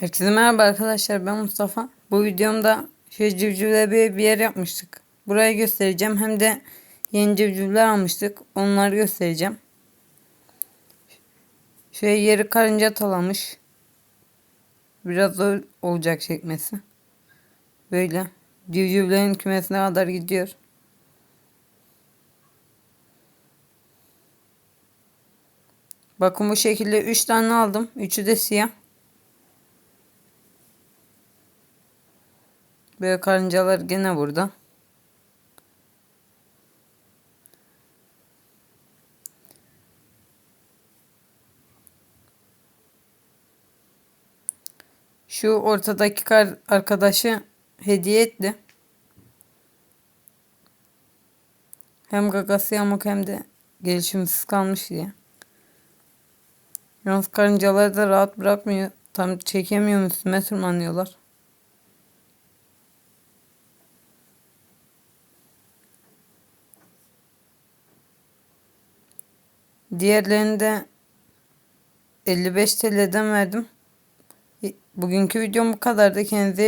Herkese merhaba arkadaşlar ben Mustafa. Bu videomda şöyle civcivle bir, bir yer yapmıştık. Burayı göstereceğim hem de yeni civcivler almıştık. Onları göstereceğim. Şöyle yeri karınca talamış. Biraz zor olacak çekmesi. Böyle civcivlerin kümesine kadar gidiyor. Bakın bu şekilde 3 tane aldım. Üçü de siyah. Böyle karıncalar gene burada. Şu ortadaki kar arkadaşı hediye etti. Hem gagası yamuk hem de gelişimsiz kalmış diye. Yalnız karıncaları da rahat bırakmıyor. Tam çekemiyorum üstüme tırmanıyorlar. Diğerlerini de 55 TL'den verdim. Bugünkü videom bu kadardı. Kendinize